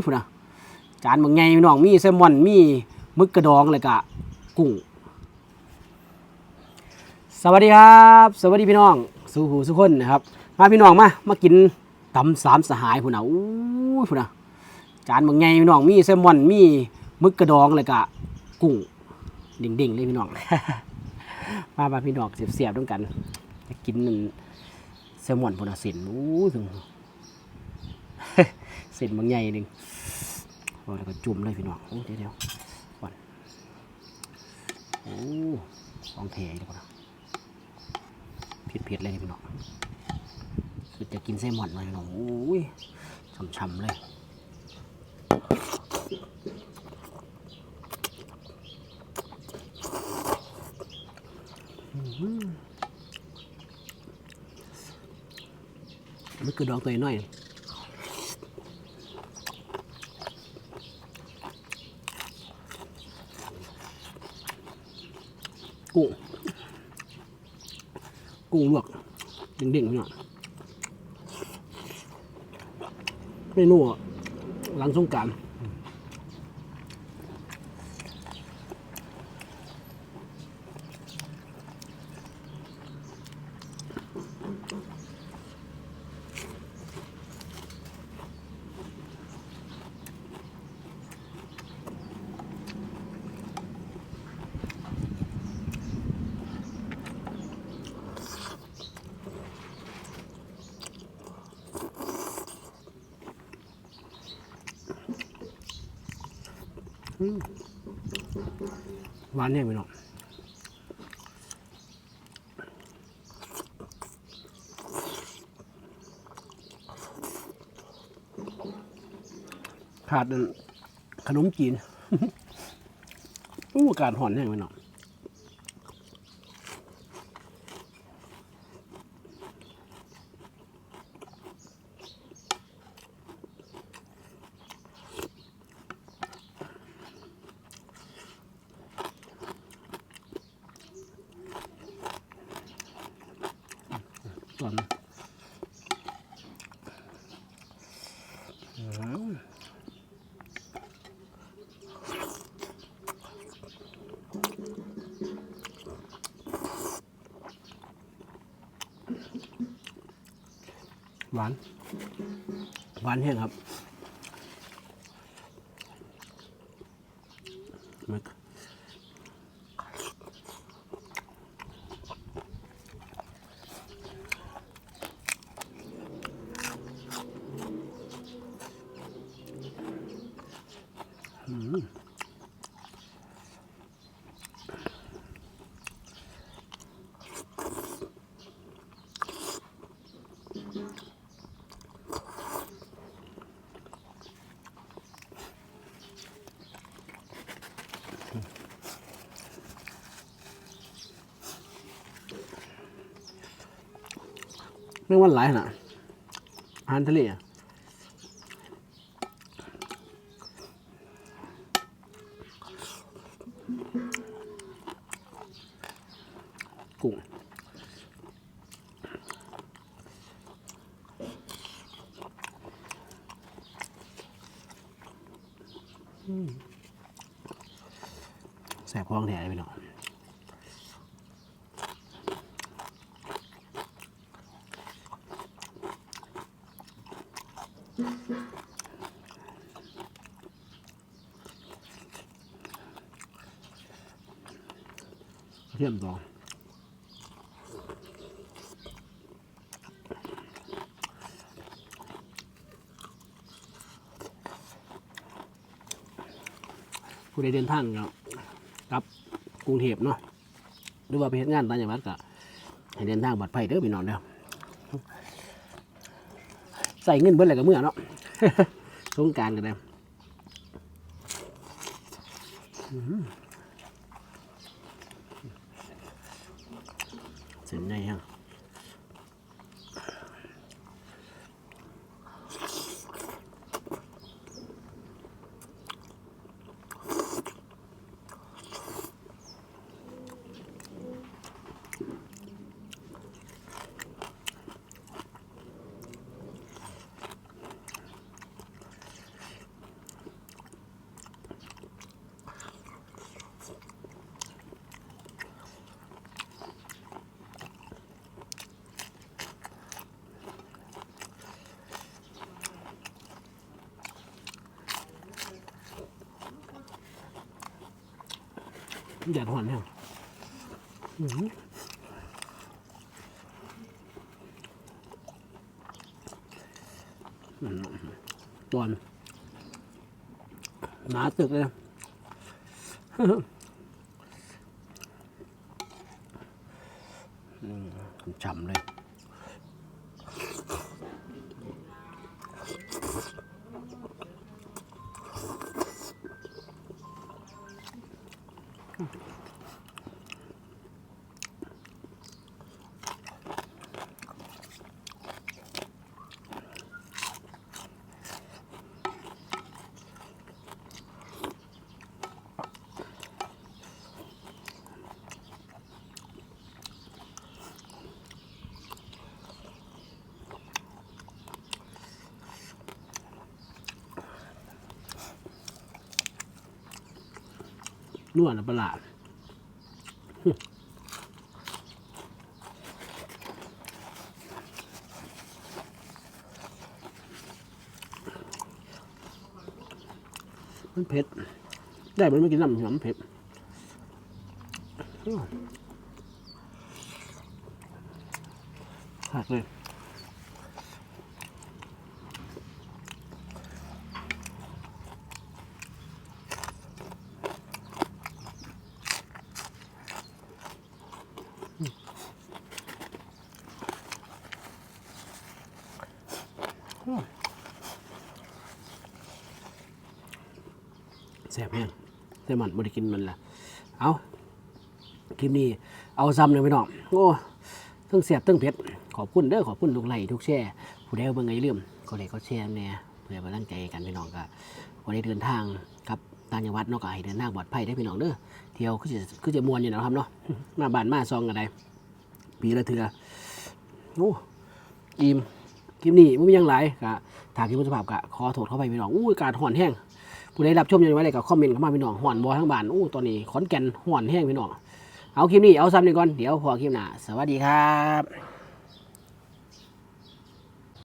ยพุ่นนะจานบางไงพี่น้องมีแซลมอนมีมึกกระดองเลยกะกุ้งสวัสดีครับ สวัสดีพี่น้องสู่หูสุคนนะครับ มาพี่น้องมามากินตำสามสหายพุ่นนะอู้ยพุ่นนะจานบางไงพี่น้องมีแซลมอนมีมึกกระดองเลยกะกุ้งเด้งๆเลยพี่น้องมามาพี่น้องเสียบๆด้วยกันกินนั่นแซลมอนพุ่นนะส้นอู้ยถึง เส้นบางใหญ่หนึ่งโอ้แล้วก็จุ่มเลยพี่น้องโอ้เดี๋ยวเดี๋ยวก่อนโอ้ของแท้อีกแล้วนะเผ็ดๆเลยพี่น้องคือจะกินแซลมอนเลยพี่น้องโอ้ยช่ำๆเลยมันคือดองตัวน้อย กุ้ง กุ้งลวกเด้งๆพี่น้องเมนูหลังสงการ หวานเนี่ยพี่น้องขาดขนมจีน อู้อากาศห่อนแห้งพี่น้อง ตอนหวาน หวานแห้งครับ ไม่ว่าหลายขนาดอาหารทะเลอะ กุ้งแสบคล้องแถเลยพี่องเทียมต่อ ผู้ใดเดินทางก็กลับกรุงเทพเนาะหรือว่าไปเฮ็ดงานต่างจังหวัดก็ให้เดินทางปลอดภัยเด้อพี่น้องเด้อใส่เงินเบิดอะไรกับเมื่อเนาะสงการกันเลยเสร็จไงฮะ แดดหอนเนี่ยอื้อหืออืมตอนหนาตึกเลยอืมฉ่ำเลย Hmm. นวดนะประหลาดมันเผ็ด ได้มันไม่กินน้ำหอมเผ็ดหักเลย แซ่บแห้งแซ่บมันบริกินมันละเอาคลิปนี้เอาซ้ำเลยพี่น้องโอ้ทั้งแซ่บทั้งเผ็ดขอบคุณเด้อขอบคุณทุกไลค์ทุกแชร์ผู้ใดเบิ่งไงเรื่มก็เลยก็แชร์แน่เพื่อมาตั้งใจกันพี่น้องก็วันนี้เดินทางครับต่างจังหวัดเนาะก็ให้เดินทางปลอดภัยได้พี่น้องเด้อเที่ยวคือจะคือจะมวนอยู่นะครับเนาะมาบ้านมาซองกันได้ปีละเทือโอ้อิ่มคลิปนี้ไม่มียังหลายก็ถามคลิปคุณสภาพก็ขอโทษเข้าไปพี่น้องอู้อากาศห่อนแห้ง ผู้ใดรับชมอยู่ไว้เลยกับคอมเมนต์เข้ามาพี่น้องห่อนบอทั้งบ้านอู้ตอนนี้ขอนแก่นห่อนแห้งพี่น้องเอาคลิปนี้เอาซ้ำนี่ก่อนเดี๋ยวพอคลิปหน้าสวัสดีครับ